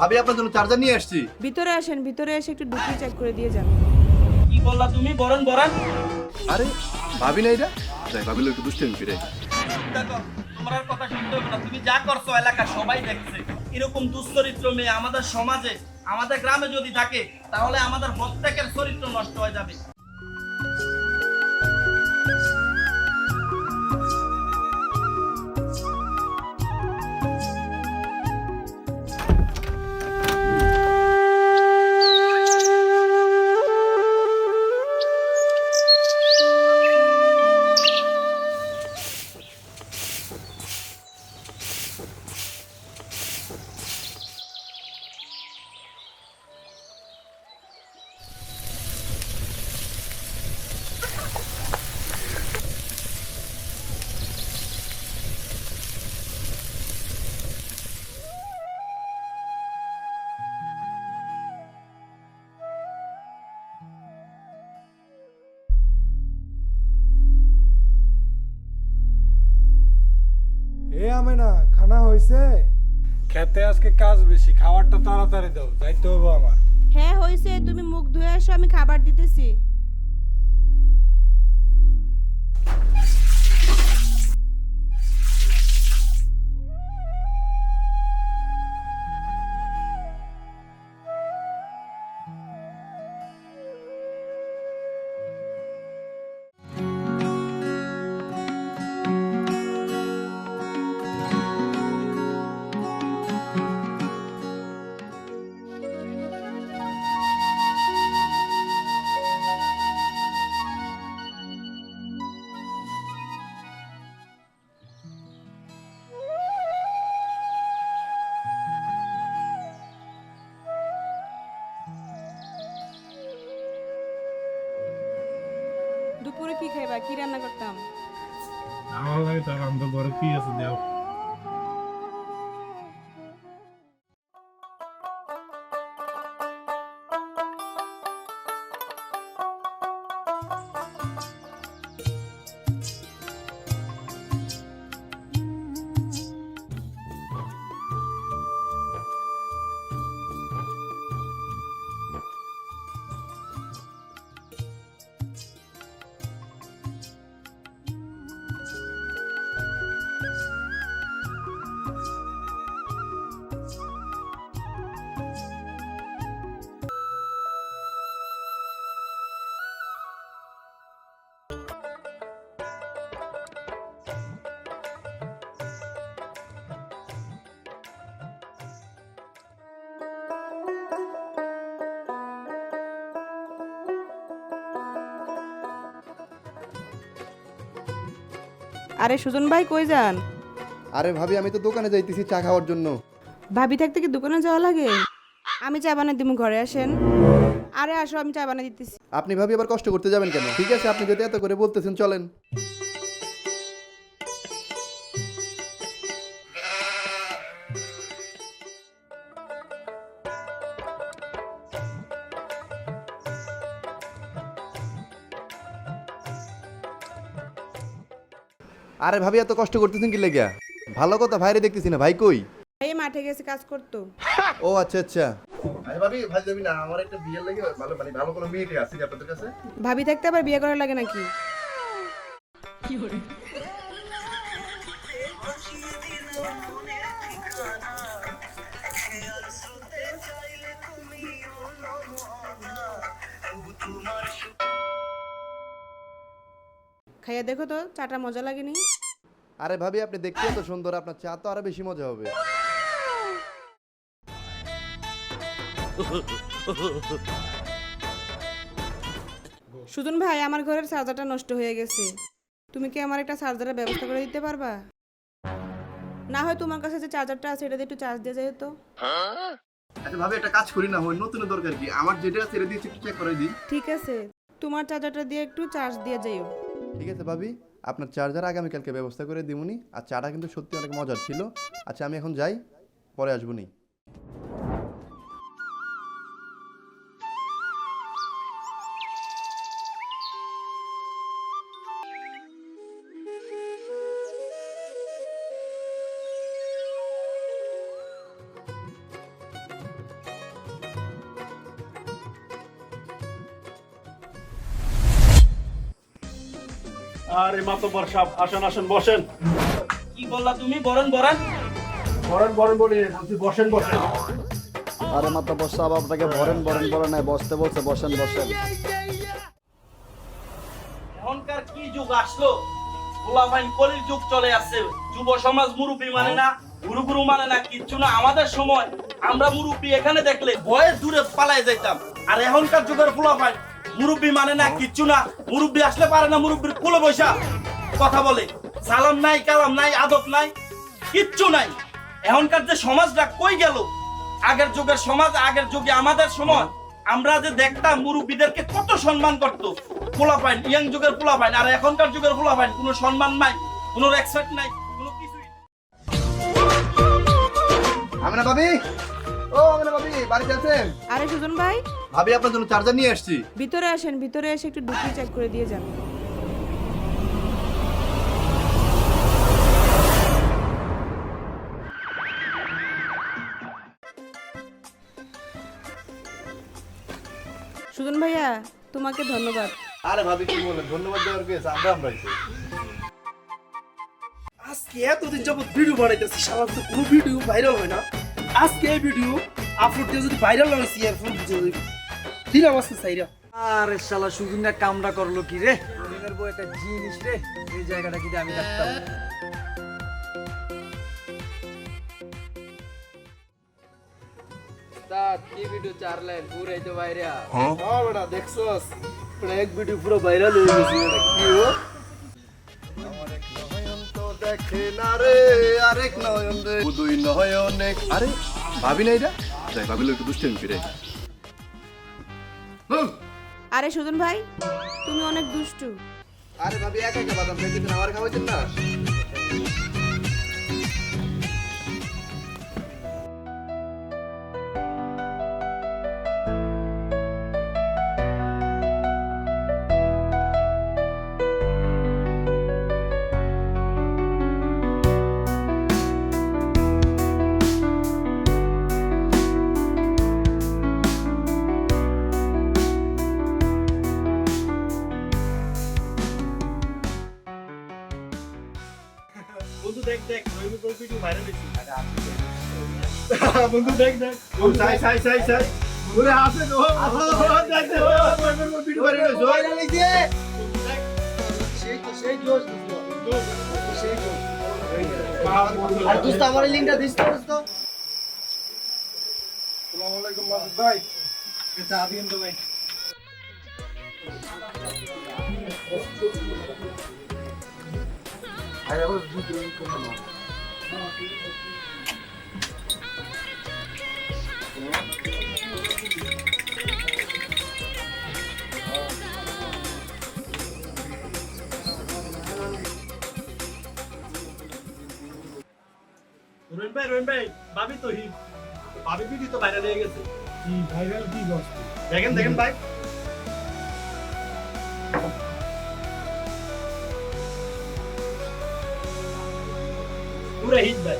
ভাবি আপনার জন্য চার্জার নিয়ে আসছি। ভিতরে আসেন ভিতরে এসে একটু ঢুকিয়ে চেক করে দিয়ে যান। কি বললা তুমি? বরণ বরণ। আরে ভাবি না এটা যাই ভাবিলে একটু দুষ্টামি ফিরে দেখো তোমার আর কথা শুনতে হবে না। তুমি যা করছ এলাকা সবাই দেখছে। এরকম দুশ্চরিত্র মেয়ে আমাদের সমাজে আমাদের গ্রামে যদি থাকে তাহলে আমাদের প্রত্যেকের চরিত্র নষ্ট হয়ে যাবে। হয়েছে? খেতে আজকে কাজ বেশি খাবারটা তাড়াতাড়ি দাও যাইতে হবে আমার। হ্যাঁ হয়েছে তুমি মুখ ধুয়ে আসো আমি খাবার দিতেছি। কি রান্না করতাম? আমার লাগে তার আমরা বড় কি আছে দেও? আরে সুজন ভাই কই যান? আরে ভাবি আমি তো দোকানে যাইতেছি চা খাওয়ার জন্য। ভাবি থাকতে কি দোকানে যাওয়া লাগে? আমি চা বানাই দিমু ঘরে আসেন। আরে আসো আমি চা বানাই দিতেছি। আপনি ভাবি আবার কষ্ট করতে যাবেন কেন? ঠিক আছে আপনি যদি এত করে বলতেছেন চলেন। আরে ভাবি এত কষ্ট করতেছেন কি লেগা? ভালো কথা ভাইরে দেখতেছি না। ভাই কই? এই মাঠে গেছে কাজ করতো। ও আচ্ছা আচ্ছা। আরে ভাবি ভাই যাবি না আমার একটা বিয়ে লাগে ভালো মানে ভালো কোনো মেয়ে আছে কি আপনাদের কাছে? ভাবি থাকতে আবার বিয়ে করার লাগে নাকি? খাইয়া দেখো তো চাটা মজা লাগেনি। আরে ভাবি আপনি দেখতে এত সুন্দর আপনার চা তো আরও বেশি মজা হবে। সুজন ভাই আমার ঘরের চার্জারটা নষ্ট হয়ে গেছে। তুমি কি আমার একটা চার্জারের ব্যবস্থা করে দিতে পারবা? না হয় তোমার কাছে যে চার্জারটা আছে এটা দিয়ে একটু চার্জ দিয়ে যেত আচ্ছা ভাবি একটা কাজ করি না হয় নতুন দরকার কি? আমার যেটা আছে এটা দিয়ে একটু চেক করে দিই। ঠিক আছে। তোমার চার্জারটা দিয়ে একটু চার্জ দিয়ে যাইও। ঠিক আছে ভাবি, আপনার চার্জার আগামীকালকে ব্যবস্থা করে দিবনি আর চাটা কিন্তু সত্যি অনেক মজার ছিল। আচ্ছা আমি এখন যাই, পরে আসব নি। মাতব্বর সাহেব আসেন আসেন বসেন। কি বললা তুমি? বরেন বরেন বলি বলছি বসেন বসেন। আরে আপনাকে ভরেন ভরেন বলে নাই বসতে বলছে বসেন বসেন। এখনকার কি যুগ আসলো? গোলামাইন কলির যুগ চলে আসছে। যুব সমাজ মুরব্বী মানে না গুরু গুরু মানে না কিচ্ছু না। আমাদের সময় আমরা মুরব্বী এখানে দেখলে ভয়ে দূরে পালাই যাইতাম। আর এখনকার যুগের ফুলাফাই মুরব্বী মানে না, কিচ্ছু না। মুরব্বী আসলে পারে না মুরব্বীর কুলে বৈশা কথা বলে। সালাম নাই, কালাম নাই, আদব নাই, কিচ্ছু নাই। এখনকার যে সমাজটা কই গেল? আগের যুগের সমাজ, আগের যুগে আমাদের সময় আমরা যে দেখতাম মুরব্বীদেরকে কত সম্মান করতো। পোলা পাইন ইয়াং যুগের পোলা পাইন আর এখনকার যুগের পোলা পাইন কোনো সম্মান নাই, কোনো রেসপেক্ট নাই, কোনো কিছুই। আমিনা ভাবি ও আমিনা ভাবি বাড়িতে আছেন? আরে সুজন ভাই। ভাবি আপনার জন্য চার্জার নিয়ে আসছি। ভিতরে আসেন ভিতরে এসে একটু ডুবলি চেক করে দিয়ে যান। সুজন ভাইয়া তোমাকে ধন্যবাদ। আরে ভাবি কি বলেন? ধন্যবাদ দেওয়ার কে আমরা আমরাই আজকে এতদিন যাবত ভিডিও বানাইতেছি সাধারণত কোনো ভিডিও ভাইরাল হয় না। আজকে এই ভিডিও আপলোড দিয়ে যদি ভাইরাল হয় দিলাম আজকে সাইরা। আরে শালা সুদিনা কামড়া করল কি রে? সুদিনের বউ একটা জিনিস রে এই জায়গাটা কি আমি থাকতাম কি ভিডিও চার লাইন পুরাই তো বাইরে। হ্যাঁ? বেটা দেখছস? এক ভিডিও পুরো ভাইরাল হয়ে গেছে। কি ও? আমার এক নয়ন তো দেখে না রে। আরেক নয়ন রে। দুই নয়ন। আরে ভাবি না এটা যাই ভাবিল একটু দুষ্টামি ফিরে আরে সুজন ভাই তুমি অনেক দুষ্টু। আরে ভাবি একা একা বাদাম খাইতেছেন আমার খাওয়াইছেন না? বন্ধু দেখ দেখ সাই সাই সাই সাই ওরে আসে গো দেখ দেখ রহিমের বউ ভিডিও ভাইরাল হয়েছে আর দোস্ত আমার লিংকটা দিস তো দোস্ত আসসালামু আলাইকুম মাসুদ ভাই চা দিন তো ভাই রহিম ভাই রহিম ভাই তো হি তো ভাইরাল হয়ে গেছে। কি ভাইরাল কি দেখেন দেখেন ভাই। পুরো হিট ভাই।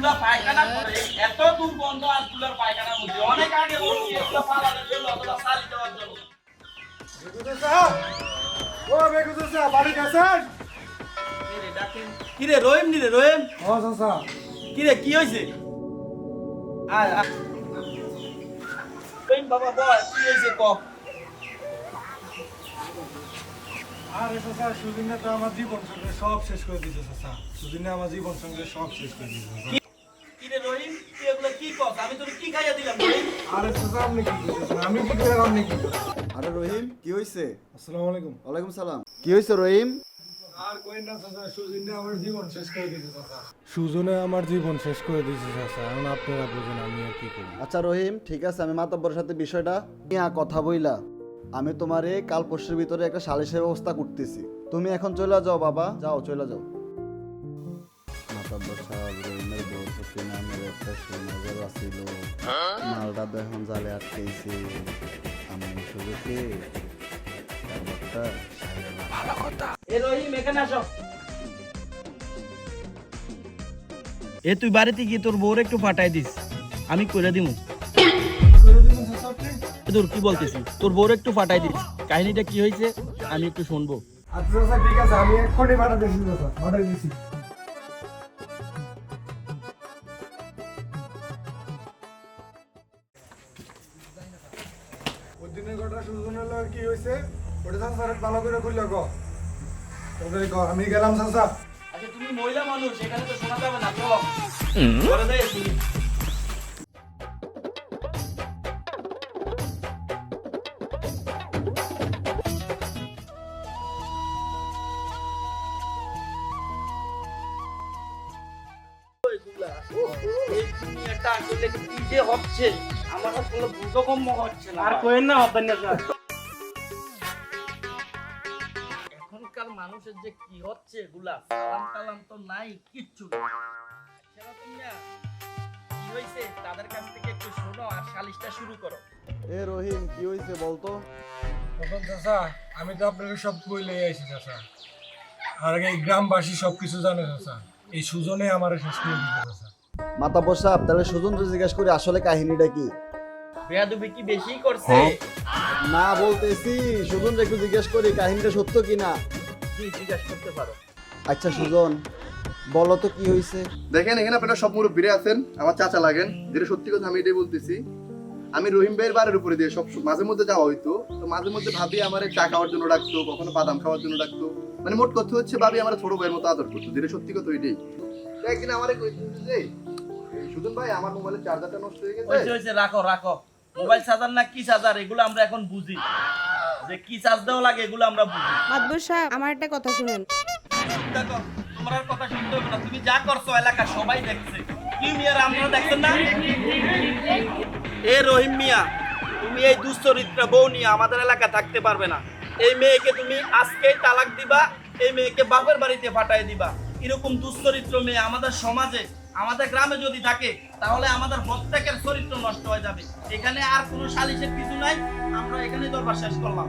তুলা পায়খানা করে এত দুর্গন্ধ আর তুলার মধ্যে। অনেক আগে এগুলো পালানোর জন্য অথবা সারি দেওয়ার জন্য। ও বেগু চাচা বাড়ি গেছেন? কিরে রহিম নি রে রহিম। ও চাচা কিরে কি হয়েছে আয় আয়। রহিম বাবা বল কি হয়েছে ক? আরে চাচা সুদিনে তো আমার জীবন সঙ্গে সব শেষ করে দিয়েছে চাচা সুদিনে আমার জীবন সঙ্গে সব শেষ করে দিয়েছে চাচা। কিরে রহিম তুই এগুলো কি কস আমি তোর কি খাইয়া দিলাম রহিম আরে চাচা আপনি কি করতেছেন আমি কি করে আপনি কি করেন আরে রহিম কি হয়েছে আসসালামু আলাইকুম। ওয়ালাইকুম সালাম। কি হয়েছে রহিম? আর কই না চাচা সুজনে আমার জীবন শেষ করে দিয়েছে চাচা। সুজনে আমার জীবন শেষ করে দিয়েছে চাচা। এখন আপনারা বুঝেন আমি আর কি করি। আচ্ছা রহিম ঠিক আছে আমি মাতব্বরের সাথে বিষয়টা নিয়ে কথা বইলা। আমি তোমারে কাল পরশুর ভিতরে একটা সালিশের ব্যবস্থা করতেছি। তুমি এখন চলে যাও বাবা। যাও চলে যাও। মাতাব্বর রহিমের বউর প্রতি নামের একটা সুনজর আছিল মালটা তো এখন জালে আটকেছে আমি সুযোগে ব্যাপারটা এ রহিম এখানে আসো। এ তুই বাড়িতে গিয়ে তোর বউর একটু ফাটাই দিস। আমি করে দিমু। তোর কি বলতেছি? তোর বউর একটু ফাটাই দিস। কাহিনীটা কি হয়েছে আমি একটু শুনব। আচ্ছা চাচা ঠিক আছে আমি এক্ষুনি পাঠা দিচ্ছি চাচা পাঠাই খুললে গ। ওটাই ক আমি গেলাম চাচা। আচ্ছা তুমি মহিলা মানুষ এখানে তো শোনা যাবে না শুনি আসলে কি যে হচ্ছে আমার আসলে বোধগম্য হচ্ছে না। আর কোয়েন না হবেন না মানুষের যে কি হচ্ছে এগুলা? সালাম কালাম তো নাই কিচ্ছু না সেটা তুমি কি হয়েছে তাদের কাছ থেকে একটু শোনো আর সালিশটা শুরু করো। এ রহিম কি হয়েছে বলতো? তখন চাচা আমি তো আপনাকে সব বইলে আইছি চাচা। আর এই গ্রামবাসী সব কিছু জানে চাচা। এই সুজনে আমার শেষ করে দিতে চাচা। মাতাব্বর সাহেব তাহলে সুজন জিজ্ঞেস করি আসলে কাহিনীটা কি? বেয়াদবি কি বেশি করছে? না বলতেছি সুজন একটু জিজ্ঞেস করি কাহিনীটা সত্য কি না জি জিজ্ঞাসা করতে পারো। আচ্ছা সুজন বলো তো কি হয়েছে দেখেন এখানে আপনারা সব মুরব্বীরা আছেন আমার চাচা লাগেন যেটা সত্যি কথা আমি এটাই বলতেছি। আমি রহিম ভাইয়ের বাড়ির উপরে দিয়ে সব মাঝে মধ্যে যাওয়া হইতো তো মাঝে মধ্যে ভাবি আমার চা খাওয়ার জন্য ডাকতো কখনো বাদাম খাওয়ার জন্য ডাকতো। মানে মোট কথা হচ্ছে ভাবি আমার ছোট ভাইয়ের মতো আদর করতো যেটা সত্যি কথা ওইটাই। তো একদিন আমার যে সুজন ভাই আমার মোবাইলের চার্জারটা নষ্ট হয়ে গেছে। রাখো রাখো। মোবাইল চার্জার না কি চার্জার এগুলো আমরা এখন বুঝি। যে কি চার্জ দেওয়া লাগে এগুলো আমরা বুঝি। মাতবর সাহেব আমার একটা কথা শুনেন। দেখো তোমার আর কথা শুনতে হবে না। তুমি যা করছ এলাকা সবাই দেখছে। কি মিয়া আপনারা দেখছেন না? এ রহিম মিয়া তুমি এই দুশ্চরিত্র বউ নিয়ে আমাদের এলাকা থাকতে পারবে না। এই মেয়েকে তুমি আজকেই তালাক দিবা এই মেয়েকে বাপের বাড়িতে পাঠায় দিবা। এরকম দুশ্চরিত্র মেয়ে আমাদের সমাজে আমাদের গ্রামে যদি থাকে তাহলে আমাদের প্রত্যেকের চরিত্র নষ্ট হয়ে যাবে। এখানে আর কোনো সালিশের কিছু নাই। আমরা এখানে দরবার শেষ করলাম।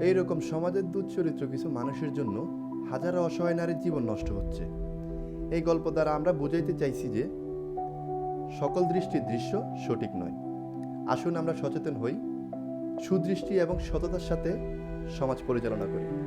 এইরকম সমাজের দুচ্চরিত্র কিছু মানুষের জন্য হাজারো অসহায় নারীর জীবন নষ্ট হচ্ছে। এই গল্প দ্বারা আমরা বুঝাইতে চাইছি যে, সকল দৃষ্টির দৃশ্য সঠিক নয়। আসুন আমরা সচেতন হই, সুদৃষ্টি এবং সততার সাথে সমাজ পরিচালনা করি।